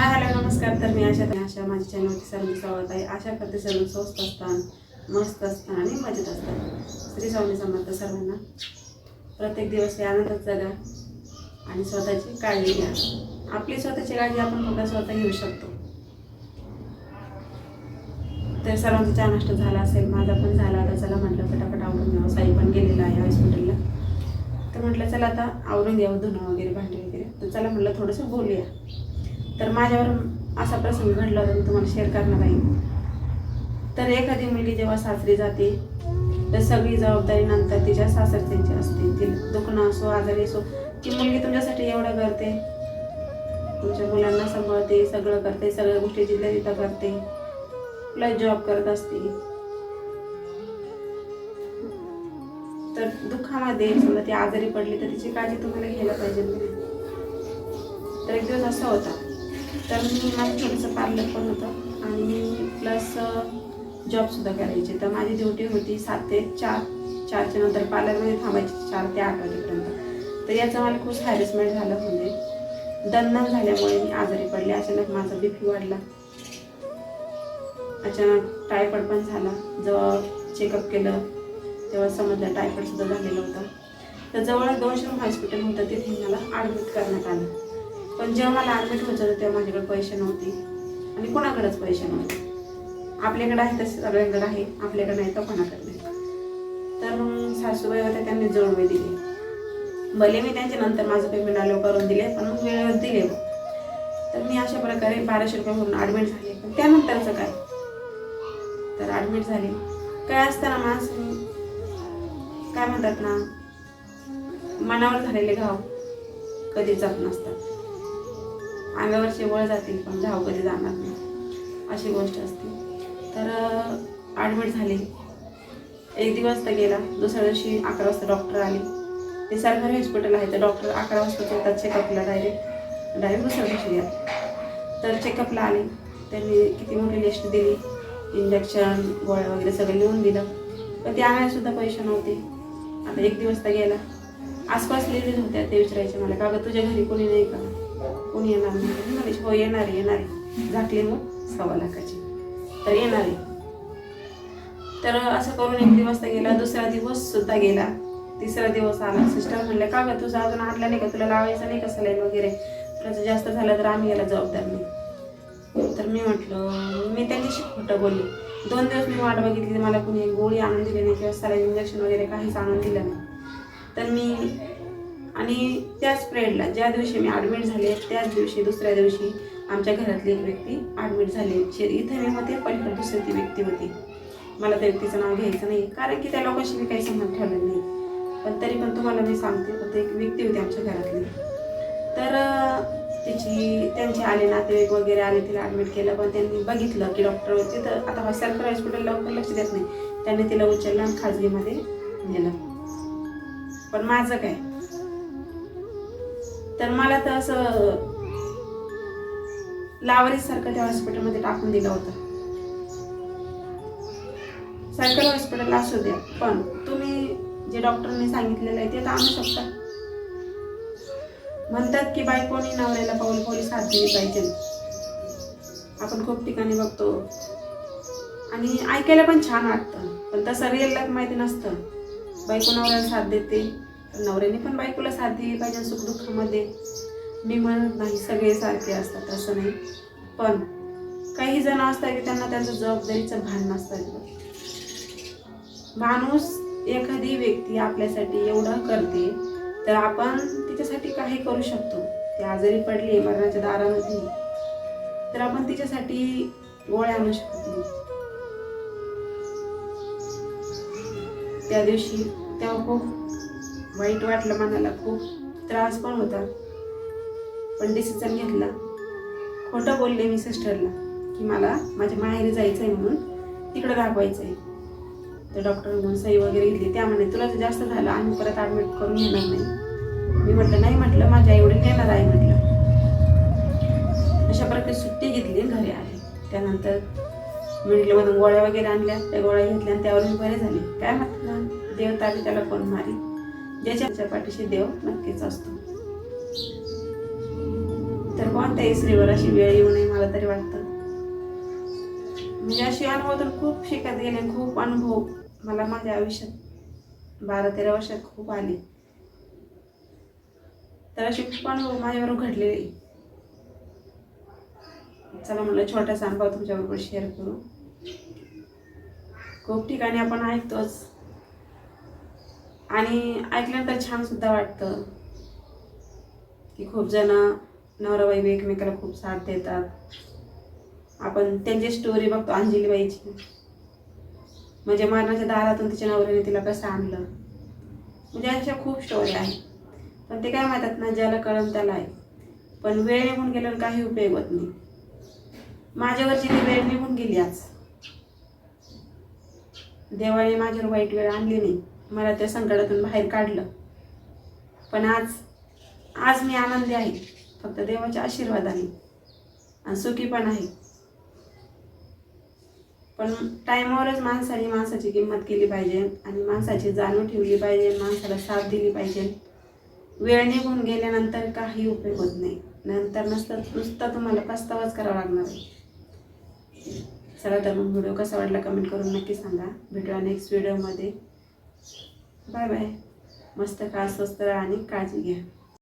Hi hello नमस्कार. तर मी आशा आशा माझ्या चॅनलवरती सर्व स्वागत आहे. आशा करते सर्व स्वस्त असतात मस्त असतात आणि मजेत असतात श्री स्वामी समर्थ सर्वांना प्रत्येक दिवस हे आनंदात जगा आणि स्वतःची काळजी घ्या. आपली स्वतःची काळजी आपण फक्त स्वतः घेऊ शकतो? तर सर्वांचा चहा नाश्ता झाला असेल माझा पण झाला. आता चला म्हटलं फटाफट आवरून घ्यावं. साई पण गेलेला आहे हॉस्पिटलला. तर म्हटलं चला आता आवरून घ्यावं धुणं वगैरे भांडी वगैरे. तर चला म्हटलं थोडंसं बोलूया. तर माझ्यावर असा प्रसंग घडला होता मी तुम्हाला शेअर करणार आहे. तर एखादी मुलगी जेव्हा सासरी जाते तर सगळी जबाबदारी नंतर तिच्या सासरच्यांची असते. ती दुखणं असो आजारी असो ती मुलगी तुमच्यासाठी एवढं करते. तुमच्या मुलांना सांभाळते सगळं करते सगळ्या गोष्टी जिथल्या तिथं करते. प्लस जॉब करत असते. तर दुःखामध्ये समजा ती आजारी पडली तर तिची काळजी तुम्हाला घ्यायला पाहिजे. तर एक दिवस असा होता. तर मी माझं थोडंसं पार्लर पण होतं आणि प्लस जॉबसुद्धा करायचे. तर माझी ड्युटी होती सात ते चार चारच्या नंतर पार्लरमध्ये थांबायची चार ते आठ वाजेपर्यंत. तर याचं मला खूप हॅरेसमेंट झालं म्हणजे. दंदन झाल्यामुळे मी आजारी पडले. अचानक माझा बी पी वाढला. अचानक टायफॉइड पण झाला. जेव्हा चेकअप केलं तेव्हा समजलं टायफॉइडसुद्धा झालेलं होतं. तर जवळ दोनशे हॉस्पिटल होतं तिथे मला ॲडमिट करण्यात आलं. पण जेव्हा मला ॲडमिट होतं तेव्हा माझ्याकडे पैसे नव्हते. आणि कोणाकडेच पैसे नव्हते. आपल्याकडे आहे तसे सगळ्यांकडे आहे आपल्याकडे नाही तर कोणाकडे नाही. तर मग सासूबाई होत्या त्यांनी जोडवे दिले. भले मी त्यांच्या नंतर माझं पेमेंट आलं करून दिले पण मग वेळेवर दिले. तर मी अशा प्रकारे बाराशे रुपये म्हणून ॲडमिट झाले. पण त्यानंतरचं काय? तर ॲडमिट झाले. काय असताना माणसं काय म्हणतात ना मनावर झालेले घाव कधी जात नसतात. अंगावरचे वळ जातील पण घाव कधी जाणार नाही. अशी गोष्ट असते. तर ॲडमिट झाले. एक दिवस तर गेला. दुसऱ्या दिवशी अकरा वाजता डॉक्टर आले. ते सरकारी हॉस्पिटल आहे. तर डॉक्टर अकरा वाजता येतात चेकअपला डायरेक्ट डायरेक्ट दुसऱ्या दिवशी या तर चेकअपला आले. त्यांनी किती मोठी लिस्ट दिली. इंजेक्शन गोळ्या वगैरे सगळं लिहून दिलं. पण ते आणायलासुद्धा पैसे नव्हते. आता एक दिवस तर गेला. आसपास लेडीज होत्या. ते विचारायचे मला का गं तुझ्या घरी कोणी नाही का? कोण येणार नाही. म्हणे हो येणार आहे येणार आहे. झाकले मग सव्वा लाखाची. तर येणार आहे. तर असं करून एक दिवस तर गेला दुसरा दिवस सुद्धा गेला. तिसरा दिवस आला. सिस्टर म्हणले का गं तुझं अजून आणला नाही का? तुला लावायचं नाही का सलाईन वगैरे? तुला जास्त झालं तर आम्ही याला जबाबदार नाही. तर मी म्हटलं मी त्यांच्याशी खोटं बोलले. दोन दिवस मी वाट बघितली मला कुणी गोळी आणून दिली नाही किंवा सलाईन इंजेक्शन वगैरे काहीच आणून दिलं नाही. तर मी आणि त्याच स्प्रेडला ज्या दिवशी मी ॲडमिट झाले त्याच दिवशी दुसऱ्या दिवशी आमच्या घरातली एक व्यक्ती ॲडमिट झाली. शे- इथे मी होते पलीकडे दुसरी ती व्यक्ती होती. मला त्या व्यक्तीचं नाव घ्यायचं नाही कारण की त्या लोकांशी मी काही संबंध ठेवलेला नाही. पण तरी पण तुम्हाला मी सांगते फक्त एक व्यक्ती होती आमच्या घरातली. तर तिची त्यांचे आले नातेवाईक वगैरे आले तिला ॲडमिट केलं पण त्यांनी बघितलं की डॉक्टर तिथं आता सरकारी हॉस्पिटल लवकर लक्ष देत नाही. त्यांनी तिला उचललं आणि खाजगीमध्ये नेलं. पण माझं काय? तर मला तर असं लावारीसारखं त्या हॉस्पिटलमध्ये टाकून दिलं होतं. सरकारी हॉस्पिटल असू द्या पण तुम्ही जे डॉक्टरनी सांगितलेलं आहे ते तर आणू शकता. म्हणतात की बायकोनी नवऱ्याला पाऊल पोलीस साथ दिली पाहिजे. आपण खूप ठिकाणी बघतो. आणि ऐकायला पण छान वाटतं. पण तसं रिअल लाईफ माहिती नसतं. बायको नवऱ्याला साथ देते. नवऱ्याने पण बायकोला साथ दिली पाहिजे सुखदुःखामध्ये मी म्हणत नाही सगळे सारखे असतात असं नाही. पण काही जण असतात की त्यांना त्यांचं जबाबदारीचं भान नसतं. माणूस एखादी व्यक्ती आपल्यासाठी एवढं करते तर आपण तिच्यासाठी काही करू शकतो. ती आजारी पडली मरणाच्या दारामध्ये तर आपण तिच्यासाठी गोळ्या आणू शकतो. त्या दिवशी तेव्हा खूप वाईट वाटलं मनाला खूप त्रास पण होता. पण डिसिजन घेतला. खोटं बोलले मी सिस्टरला की मला माझ्या माहेरी जायचं आहे म्हणून तिकडं राबवायचं आहे तर डॉक्टर म्हणून सही वगैरे घेतली. त्या म्हणे तुला जास्त झालं आम्ही परत ॲडमिट करून घेणार नाही. मी म्हटलं नाही म्हटलं माझ्या एवढे नेणार आहे म्हटलं. अशा प्रकारे सुट्टी घेतली घरी आले. त्यानंतर मेडिकलमधून गोळ्या वगैरे आणल्या त्या गोळ्या घेतल्या आणि त्यावर मी बरे झाले. काय म्हटलं? देवता त्याला कोण मारी ज्याच्या पाठीशी देव नक्कीच असतो. तर कोणत्याही स्त्रीवर अशी वेळ येऊ नये मला तरी वाटतं. म्हणजे अशी अनुभवातून खूप शिकत गेले आणि खूप अनुभव मला माझ्या आयुष्यात बारा तेरा वर्षात खूप आले. तर असे खूप अनुभव माझ्याबरोबर घडलेले. चला म्हणलं छोटासा अनुभव तुमच्याबरोबर शेअर करू. खूप ठिकाणी आपण ऐकतोच. आणि ऐकल्यानंतर छान सुद्धा वाटतं. की खूप जण नवराबाई एकमेकाला खूप साथ देतात. आपण त्यांची स्टोरी बघतो अंजलीबाईची. म्हणजे मरणाच्या दारातून तिच्या नवऱ्याने तिला कसं आणलं. म्हणजे अशा खूप स्टोरी आहेत. पण ते काय म्हणतात ना ज्याला कळण त्याला आहे. पण वेळ निघून गेल्यावर काही उपयोग होत नाही. माझ्यावरची ती वेळ निघून गेली आज. देवाने माझ्यावर वाईट वेळ आणली नाही. मला त्या संकटातून बाहेर काढलं. पण आज आज मी आनंदी आहे. फक्त देवाच्या आशीर्वादाने. आणि सुखी पण आहे. पण टायमावरच माणसाने माणसाची किंमत केली पाहिजे आणि माणसाची जाणीव ठेवली पाहिजे माणसाला साथ दिली पाहिजे. वेळ निघून गेल्यानंतर काही उपयोग होत नाही. नंतर नसतं नुसता तुम्हाला पस्तावाच करावा लागणार आहे. चला तर मग व्हिडिओ कसा वाटला कमेंट करून नक्की सांगा. भेटूया नेक्स्ट व्हिडिओमध्ये बाय बाय. मस्त खा स्वस्त राहा आणि काळजी घ्या.